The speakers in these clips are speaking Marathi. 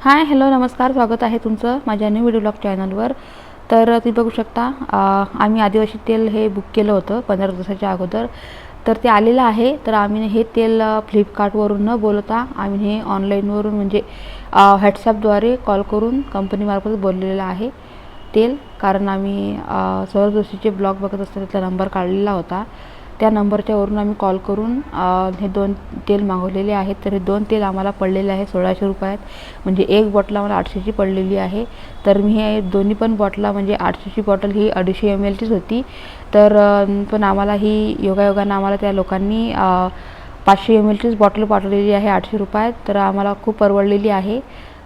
हाय हॅलो नमस्कार स्वागत आहे तुमचं माझ्या न्यू व्हिडिओ ब्लॉग चॅनलवर तर तुम्ही बघू शकता आम्ही आदिवासी तेल हे बुक केलं होतं पंधरा दिवसाच्या अगोदर. तर ते आलेलं आहे तर आम्ही हे तेल फ्लिपकार्टवरून न बोलवता आम्ही हे ऑनलाईनवरून म्हणजे व्हॉट्सॲपद्वारे कॉल करून कंपनीमार्फत बोललेलं आहे तेल. कारण आम्ही अ, दिवशीचे जोशीचे ब्लॉग बघत असताना त्यातला नंबर काढलेला होता. त्या नंबरच्यावरून आम्ही कॉल करून हे दोन तेल मागवलेले आहेत. तर हे दोन तेल आम्हाला पडलेले आहे सोळाशे रुपयात. म्हणजे एक बॉटल आम्हाला आठशेची पडलेली आहे. तर मी हे दोन्ही पण बॉटला म्हणजे आठशेची बॉटल ही अडीचशे एम एलचीच होती. तर पण आम्हाला ही योगायोगानं आम्हाला त्या लोकांनी पाचशे एम एलचीच बॉटल पाठवलेली आहे आठशे रुपयात. तर आम्हाला खूप परवडलेली आहे.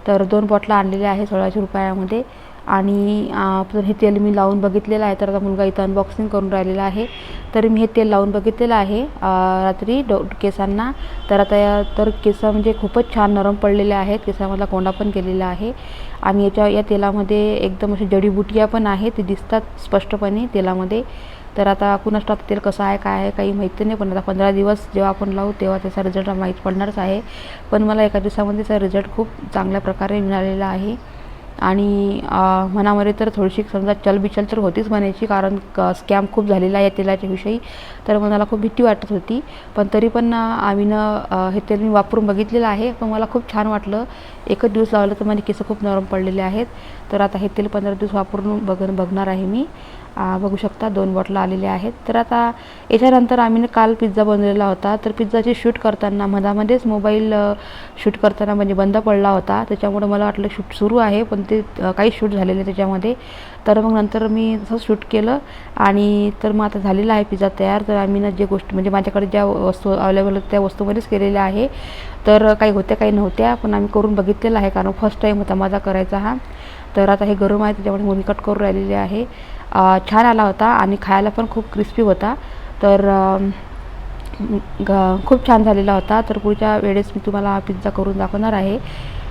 तर दोन बॉटला आणलेल्या आहे सोळाशे रुपयामध्ये. आणि तर हे तेल मी लावून बघितलेलं आहे. तर आता मुलगा इथं अनबॉक्सिंग करून राहिलेला आहे. तर मी हे तेल लावून बघितलेलं आहे रात्री डो केसांना. तर आता या तर केस म्हणजे खूपच छान नरम पडलेले आहेत. केसामधला कोंडा पण केलेला आहे. आणि याच्या या तेलामध्ये एकदम अशी जडीबुटिया पण आहे ते दिसतात स्पष्टपणे तेलामध्ये. तर आता कुणास ठाऊक तेल कसं आहे काय आहे काही माहिती नाही. पण आता पंधरा दिवस जेव्हा आपण लावू तेव्हा त्याचा रिझल्ट माहीत पडणारच आहे. पण मला एका दिवसामध्ये त्याचा रिझल्ट खूप चांगल्या प्रकारे मिळालेला आहे. आणि मनामध्ये तर थोडीशी समजा चलबिचल तर होतीच म्हणायची कारण क स्कॅम खूप झालेला आहे या तेलाच्या विषयी. तर मनाला खूप भीती वाटत होती. पण तरी पण आम्ही हे तेल मी वापरून बघितलेलं आहे. पण मला खूप छान वाटलं. एकच दिवस लावलं तर माझे केस खूप नरम पडलेले आहेत. तर आता हे तेल पंधरा दिवस वापरून बघ बघणार आहे मी. बघू शकता दोन बॉटल आलेले आहेत. तर आता याच्यानंतर आम्ही काल पिझ्झा बनवलेला होता. तर पिझ्झाचे शूट करताना मधामध्येच मोबाईल शूट करताना म्हणजे बंद पडला होता. त्याच्यामुळे मला वाटलं शूट सुरू आहे. पण ते काही शूट झालेले नाही त्याच्यामध्ये. तर मग नंतर मी तसं शूट केलं आणि तर मग आता झालेला आहे पिझ्झा तयार. तर आम्ही ना जे गोष्ट म्हणजे माझ्याकडे ज्या वस्तू अवेलेबल त्या वस्तूमध्येच केलेल्या आहे. तर काही होत्या काही नव्हत्या पण आम्ही करून बघितलेलं आहे. कारण फर्स्ट टाईम होता माझा करायचा हा. तर आता हे गरम आहे त्याच्यामुळे मुली कट करून राहिलेले आहे. छान आला होता आणि खायला पण खूप क्रिस्पी होता. तर ग खूप छान झालेला होता. तर पुढच्या वेळेस मी तुम्हाला हा पिझ्झा करून दाखवणार आहे.